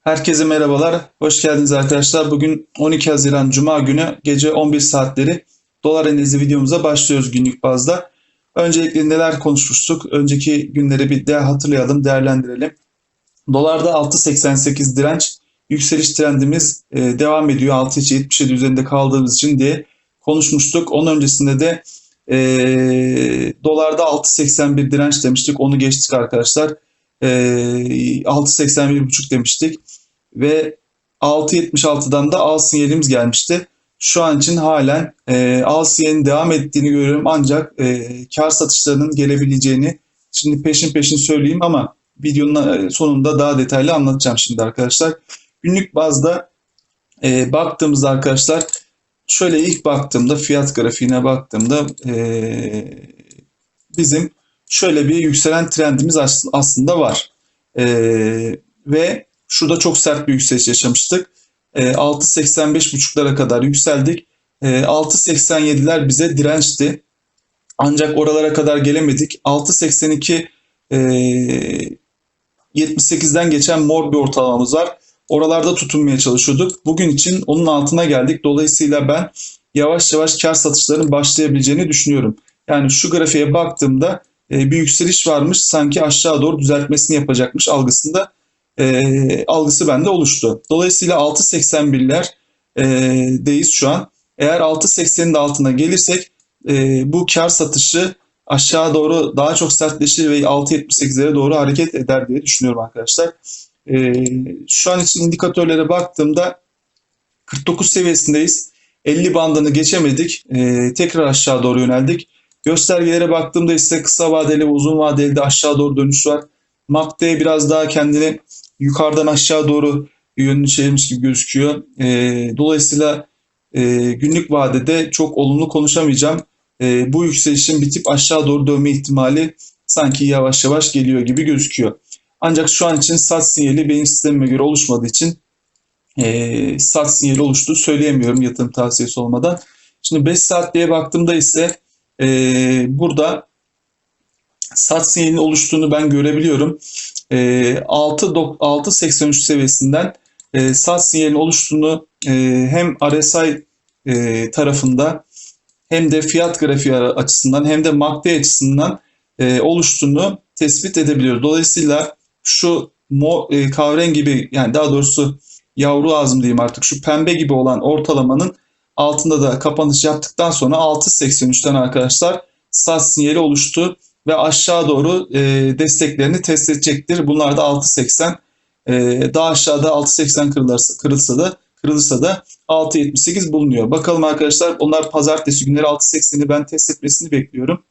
Herkese merhabalar. Hoş geldiniz arkadaşlar. Bugün 12 Haziran Cuma günü gece 11 saatleri dolar analizi videomuza başlıyoruz günlük bazda. Öncelikle neler konuşmuştuk? Önceki günleri bir de hatırlayalım, değerlendirelim. Dolarda 6.88 direnç, yükseliş trendimiz e, devam ediyor. 6.77 üzerinde kaldığımız için diye konuşmuştuk. Onun öncesinde de e, dolarda 6.81 direnç demiştik. Onu geçtik arkadaşlar. E, 6.81.5 demiştik ve 6.76'dan da al sinyalimiz gelmişti. Şu an için halen e, al sinyalinin devam ettiğini görüyorum ancak e, kar satışlarının gelebileceğini şimdi peşin peşin söyleyeyim ama videonun e, sonunda daha detaylı anlatacağım şimdi arkadaşlar. Günlük bazda e, baktığımızda arkadaşlar şöyle ilk baktığımda fiyat grafiğine baktığımda e, bizim şöyle bir yükselen trendimiz as- aslında var. E, ve Şurada çok sert bir yükseliş yaşamıştık. E, 6.85.5'lara kadar yükseldik. E, 6.87'ler bize dirençti. Ancak oralara kadar gelemedik. 6.82 e, 78'den geçen mor bir ortalamamız var. Oralarda tutunmaya çalışıyorduk. Bugün için onun altına geldik. Dolayısıyla ben yavaş yavaş kar satışlarının başlayabileceğini düşünüyorum. Yani şu grafiğe baktığımda bir yükseliş varmış sanki aşağı doğru düzeltmesini yapacakmış algısında e, algısı bende oluştu. Dolayısıyla 6.81'ler e, deyiz şu an. Eğer 6.80'in de altına gelirsek e, bu kar satışı aşağı doğru daha çok sertleşir ve 6.78'lere doğru hareket eder diye düşünüyorum arkadaşlar. E, şu an için indikatörlere baktığımda 49 seviyesindeyiz. 50 bandını geçemedik. E, tekrar aşağı doğru yöneldik. Göstergelere baktığımda ise kısa vadeli ve uzun vadeli de aşağı doğru dönüş var. MACD biraz daha kendini yukarıdan aşağı doğru yönünü çevirmiş gibi gözüküyor. E, dolayısıyla e, günlük vadede çok olumlu konuşamayacağım. E, bu yükselişin bitip aşağı doğru dönme ihtimali sanki yavaş yavaş geliyor gibi gözüküyor. Ancak şu an için sat sinyali benim sistemime göre oluşmadığı için e, sat sinyali oluştuğu söyleyemiyorum yatırım tavsiyesi olmadan. Şimdi 5 saatliğe baktığımda ise e, burada sat sinyalinin oluştuğunu ben görebiliyorum. E, 6.83 seviyesinden e, sat oluştuğunu e, hem RSI e, tarafında hem de fiyat grafiği açısından hem de MACD açısından e, oluştuğunu tespit edebiliyoruz. Dolayısıyla şu mo, e, kahverengi gibi yani daha doğrusu yavru ağzım diyeyim artık şu pembe gibi olan ortalamanın altında da kapanış yaptıktan sonra 6.83'ten arkadaşlar sat sinyali oluştu ve aşağı doğru e, desteklerini test edecektir. Bunlar da 6.80 e, daha aşağıda 6.80 kırılırsa, kırılsa da kırılırsa da 6.78 bulunuyor. Bakalım arkadaşlar onlar pazartesi günleri 6.80'i ben test etmesini bekliyorum.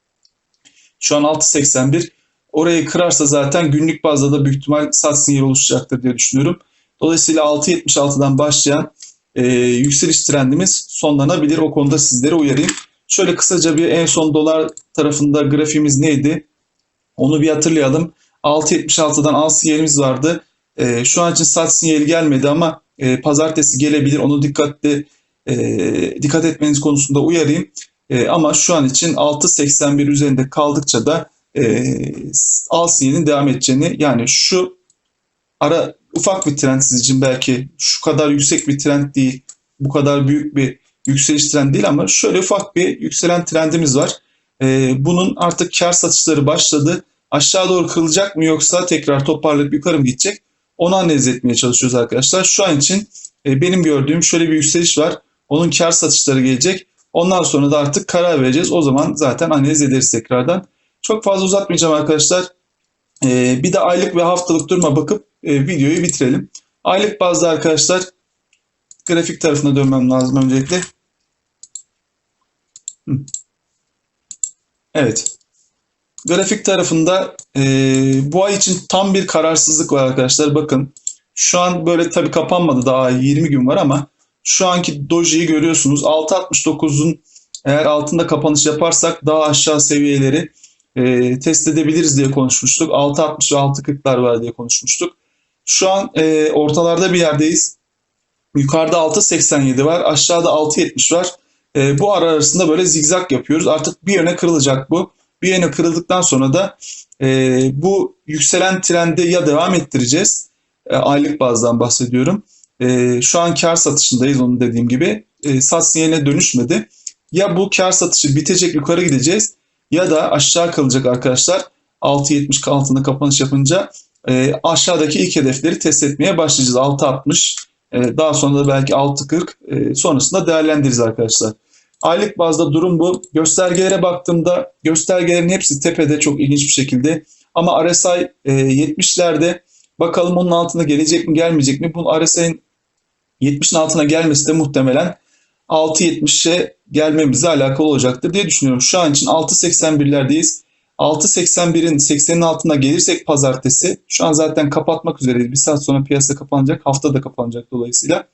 Şu an 6.81. Orayı kırarsa zaten günlük bazda da büyük ihtimal sat sinyali oluşacaktır diye düşünüyorum. Dolayısıyla 6.76'dan başlayan e, yükseliş trendimiz sonlanabilir. O konuda sizlere uyarayım. Şöyle kısaca bir en son dolar tarafında grafiğimiz neydi? Onu bir hatırlayalım. 6.76'dan al sinyalimiz vardı. E, şu an için sat sinyali gelmedi ama e, pazartesi gelebilir. Onu dikkatli e, dikkat etmeniz konusunda uyarayım. E, ama şu an için 6.81 üzerinde kaldıkça da e, al sinyalinin devam edeceğini yani şu ara ufak bir trend sizin için belki şu kadar yüksek bir trend değil, bu kadar büyük bir yükseliş trendi değil ama şöyle ufak bir yükselen trendimiz var. Ee, bunun artık kar satışları başladı. Aşağı doğru kırılacak mı yoksa tekrar toparlayıp yukarı mı gidecek? Onu analiz etmeye çalışıyoruz arkadaşlar. Şu an için e, benim gördüğüm şöyle bir yükseliş var. Onun kar satışları gelecek. Ondan sonra da artık karar vereceğiz. O zaman zaten analiz ederiz tekrardan. Çok fazla uzatmayacağım arkadaşlar. Ee, bir de aylık ve haftalık duruma bakıp e, videoyu bitirelim. Aylık bazda arkadaşlar grafik tarafına dönmem lazım öncelikle. Evet. Grafik tarafında e, bu ay için tam bir kararsızlık var arkadaşlar. Bakın şu an böyle tabii kapanmadı daha 20 gün var ama şu anki dojiyi görüyorsunuz. 6.69'un eğer altında kapanış yaparsak daha aşağı seviyeleri e, test edebiliriz diye konuşmuştuk. 6.60 ve 6.40'lar var diye konuşmuştuk. Şu an e, ortalarda bir yerdeyiz. Yukarıda 6.87 var. Aşağıda 6.70 var. E, bu ara arasında böyle zigzag yapıyoruz. Artık bir yöne kırılacak bu. Bir yöne kırıldıktan sonra da e, bu yükselen trendi ya devam ettireceğiz E, aylık bazdan bahsediyorum. E, şu an kar satışındayız onun dediğim gibi. E, sat sinyaline dönüşmedi. Ya bu kar satışı bitecek yukarı gideceğiz ya da aşağı kalacak arkadaşlar. 6.70 altında kapanış yapınca e, aşağıdaki ilk hedefleri test etmeye başlayacağız. 6.60 e, daha sonra da belki 6.40 e, sonrasında değerlendiririz arkadaşlar. Aylık bazda durum bu. Göstergelere baktığımda göstergelerin hepsi tepede çok ilginç bir şekilde. Ama RSI e, 70'lerde bakalım onun altına gelecek mi gelmeyecek mi? Bu RSI'nin 70'in altına gelmesi de muhtemelen 6.70'e gelmemizle alakalı olacaktır diye düşünüyorum. Şu an için 6.81'lerdeyiz. 6.81'in 80'in altına gelirsek pazartesi şu an zaten kapatmak üzereyiz. Bir saat sonra piyasa kapanacak. Hafta da kapanacak dolayısıyla.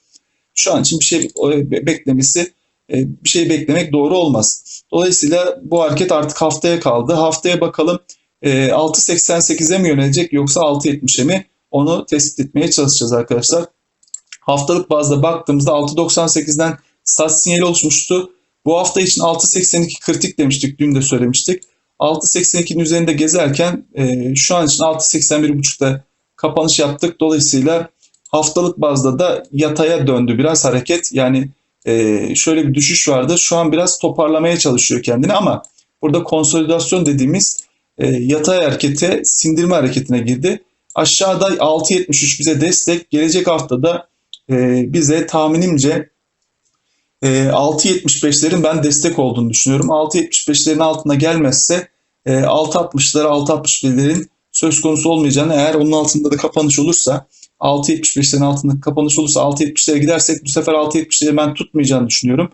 Şu an için bir şey beklemesi e, bir şey beklemek doğru olmaz. Dolayısıyla bu hareket artık haftaya kaldı. Haftaya bakalım 6.88'e mi yönelecek yoksa 6.70'e mi? Onu tespit etmeye çalışacağız arkadaşlar. Haftalık bazda baktığımızda 6.98'den sat sinyali oluşmuştu. Bu hafta için 6.82 kritik demiştik. Dün de söylemiştik. 6.82'nin üzerinde gezerken e, şu an için 6.81.5'da kapanış yaptık. Dolayısıyla haftalık bazda da yataya döndü biraz hareket. Yani e, şöyle bir düşüş vardı. Şu an biraz toparlamaya çalışıyor kendini ama burada konsolidasyon dediğimiz e, yatay harekete, sindirme hareketine girdi. Aşağıda 6.73 bize destek. Gelecek haftada e, bize tahminimce e, 6.75'lerin ben destek olduğunu düşünüyorum. 6.75'lerin altına gelmezse e, 6.60'lara 6.61'lerin söz konusu olmayacağını eğer onun altında da kapanış olursa 6.75'lerin altında kapanış olursa 6.70'lere gidersek bu sefer 6.70'leri ben tutmayacağını düşünüyorum.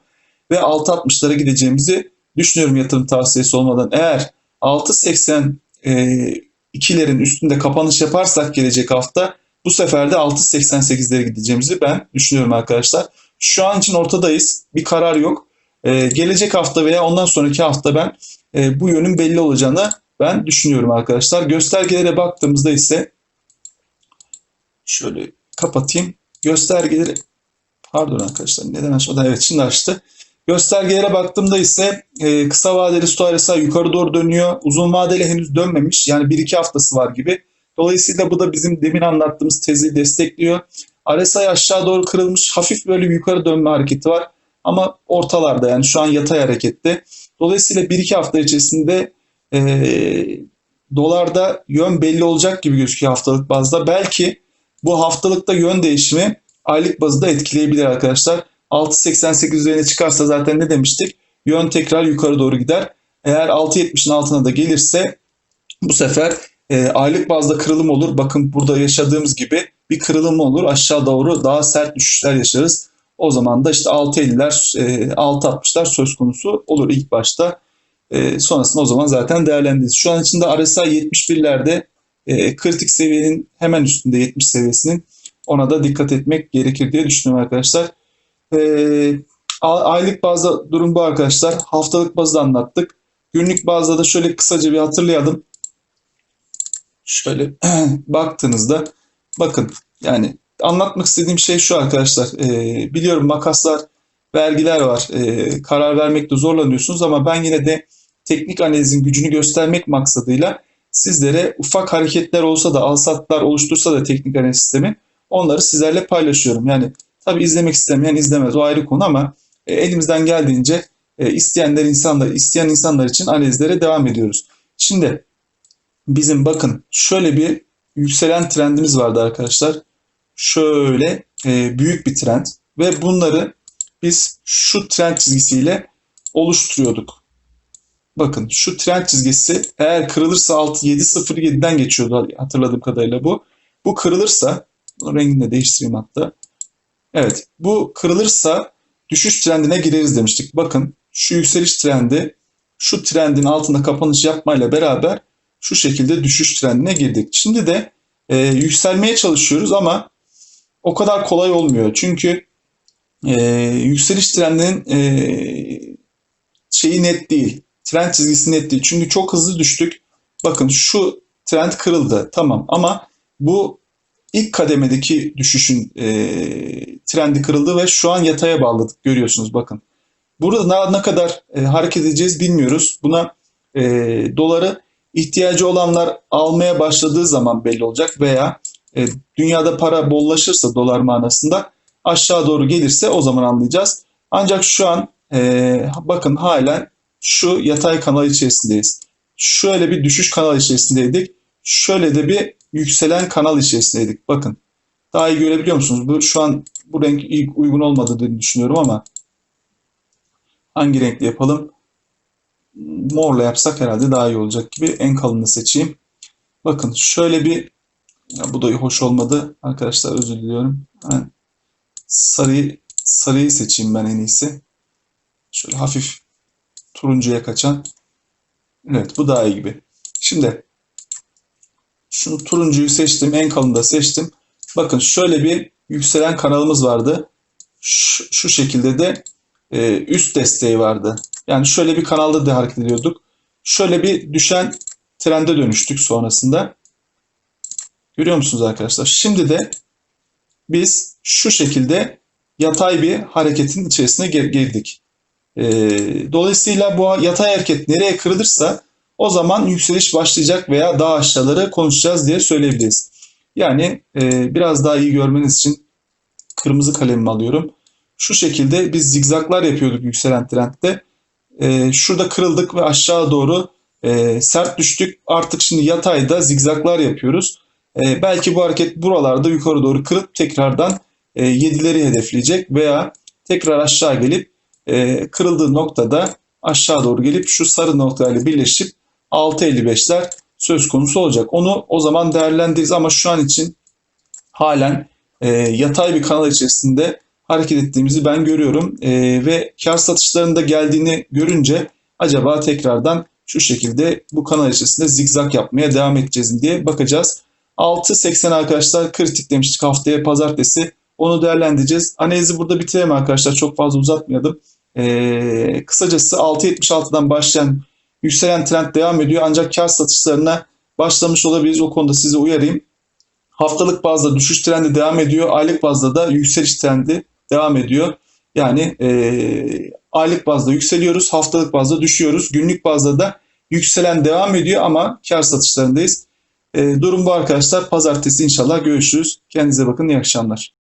Ve 6.60'lara gideceğimizi düşünüyorum yatırım tavsiyesi olmadan. Eğer 6.82'lerin e, üstünde kapanış yaparsak gelecek hafta bu sefer de 6.88'lere gideceğimizi ben düşünüyorum arkadaşlar. Şu an için ortadayız. Bir karar yok. Ee, gelecek hafta veya ondan sonraki hafta ben e, bu yönün belli olacağını ben düşünüyorum arkadaşlar. Göstergelere baktığımızda ise şöyle kapatayım. Göstergeleri pardon arkadaşlar neden açmadan evet şimdi açtı. Göstergelere baktığımda ise e, kısa vadeli RSI yukarı doğru dönüyor. Uzun vadeli henüz dönmemiş. Yani 1-2 haftası var gibi. Dolayısıyla bu da bizim demin anlattığımız tezi destekliyor. RSI aşağı doğru kırılmış. Hafif böyle yukarı dönme hareketi var. Ama ortalarda yani şu an yatay harekette. Dolayısıyla 1-2 hafta içerisinde e, dolarda yön belli olacak gibi gözüküyor haftalık bazda. Belki bu haftalıkta yön değişimi aylık bazda etkileyebilir arkadaşlar. 6.88 üzerine çıkarsa zaten ne demiştik? Yön tekrar yukarı doğru gider. Eğer 6.70'in altına da gelirse bu sefer e, aylık bazda kırılım olur. Bakın burada yaşadığımız gibi bir kırılım olur. Aşağı doğru daha sert düşüşler yaşarız. O zaman da işte 6.50'ler, e, 6.60'lar söz konusu olur ilk başta. E, sonrasında o zaman zaten değerlendiririz. Şu an içinde RSI 71'lerde e, kritik seviyenin hemen üstünde 70 seviyesinin ona da dikkat etmek gerekir diye düşünüyorum arkadaşlar. E, aylık bazda durum bu arkadaşlar. Haftalık bazda anlattık. Günlük bazda da şöyle kısaca bir hatırlayalım. Şöyle baktığınızda bakın yani anlatmak istediğim şey şu arkadaşlar. E, biliyorum makaslar, vergiler var. E, karar vermekte zorlanıyorsunuz ama ben yine de teknik analizin gücünü göstermek maksadıyla sizlere ufak hareketler olsa da alsatlar oluştursa da teknik analiz sistemi onları sizlerle paylaşıyorum. Yani tabi izlemek istemeyen izlemez o ayrı konu ama e, elimizden geldiğince e, isteyenler insanlar isteyen insanlar için analizlere devam ediyoruz. Şimdi bizim bakın şöyle bir yükselen trendimiz vardı arkadaşlar. Şöyle e, büyük bir trend ve bunları biz şu trend çizgisiyle oluşturuyorduk. Bakın şu trend çizgisi eğer kırılırsa 6.707'den geçiyordu hatırladığım kadarıyla bu. Bu kırılırsa rengini de değiştireyim hatta. Evet bu kırılırsa düşüş trendine gireriz demiştik. Bakın şu yükseliş trendi şu trendin altında kapanış yapmayla beraber şu şekilde düşüş trendine girdik. Şimdi de e, yükselmeye çalışıyoruz ama o kadar kolay olmuyor. Çünkü e, yükseliş trendinin e, şeyi net değil. Trend çizgisi net değil. Çünkü çok hızlı düştük. Bakın şu trend kırıldı. Tamam ama bu ilk kademedeki düşüşün e, trendi kırıldı ve şu an yataya bağladık. Görüyorsunuz bakın. Burada ne, kadar e, hareket edeceğiz bilmiyoruz. Buna e, doları ihtiyacı olanlar almaya başladığı zaman belli olacak veya e, dünyada para bollaşırsa dolar manasında aşağı doğru gelirse o zaman anlayacağız. Ancak şu an e, bakın halen şu yatay kanal içerisindeyiz. Şöyle bir düşüş kanal içerisindeydik. Şöyle de bir yükselen kanal içerisindeydik. Bakın daha iyi görebiliyor musunuz? Bu şu an bu renk uygun olmadığını düşünüyorum ama hangi renkle yapalım? Morla yapsak herhalde daha iyi olacak gibi. En kalını seçeyim. Bakın şöyle bir bu da hoş olmadı. Arkadaşlar özür diliyorum. Ben sarıyı sarıyı seçeyim ben en iyisi. Şöyle hafif turuncuya kaçan. Evet bu daha iyi gibi. Şimdi şunu turuncuyu seçtim. En kalını da seçtim. Bakın şöyle bir yükselen kanalımız vardı. Şu, şu şekilde de e, üst desteği vardı. Yani şöyle bir kanalda da hareket ediyorduk. Şöyle bir düşen trende dönüştük sonrasında. Görüyor musunuz arkadaşlar? Şimdi de biz şu şekilde yatay bir hareketin içerisine girdik. E, dolayısıyla bu yatay hareket nereye kırılırsa o zaman yükseliş başlayacak veya daha aşağıları konuşacağız diye söyleyebiliriz. Yani e, biraz daha iyi görmeniz için kırmızı kalemimi alıyorum. Şu şekilde biz zigzaklar yapıyorduk yükselen trendde. E, şurada kırıldık ve aşağı doğru e, sert düştük. Artık şimdi yatayda zigzaklar yapıyoruz. E, belki bu hareket buralarda yukarı doğru kırıp tekrardan e, 7'leri hedefleyecek veya tekrar aşağı gelip e, kırıldığı noktada aşağı doğru gelip şu sarı noktayla birleşip 6.55'ler söz konusu olacak. Onu o zaman değerlendiririz ama şu an için halen yatay bir kanal içerisinde hareket ettiğimizi ben görüyorum e, ve kar satışlarında geldiğini görünce acaba tekrardan şu şekilde bu kanal içerisinde zigzag yapmaya devam edeceğiz diye bakacağız. 6.80 arkadaşlar kritik demiştik haftaya pazartesi. Onu değerlendireceğiz. Analizi burada bitirelim arkadaşlar. Çok fazla uzatmayalım. Ee, kısacası 6.76'dan başlayan yükselen trend devam ediyor. Ancak kar satışlarına başlamış olabiliriz. O konuda sizi uyarayım. Haftalık bazda düşüş trendi devam ediyor. Aylık bazda da yükseliş trendi devam ediyor. Yani e, aylık bazda yükseliyoruz, haftalık bazda düşüyoruz. Günlük bazda da yükselen devam ediyor ama kar satışlarındayız. E, durum bu arkadaşlar. Pazartesi inşallah görüşürüz. Kendinize bakın. İyi akşamlar.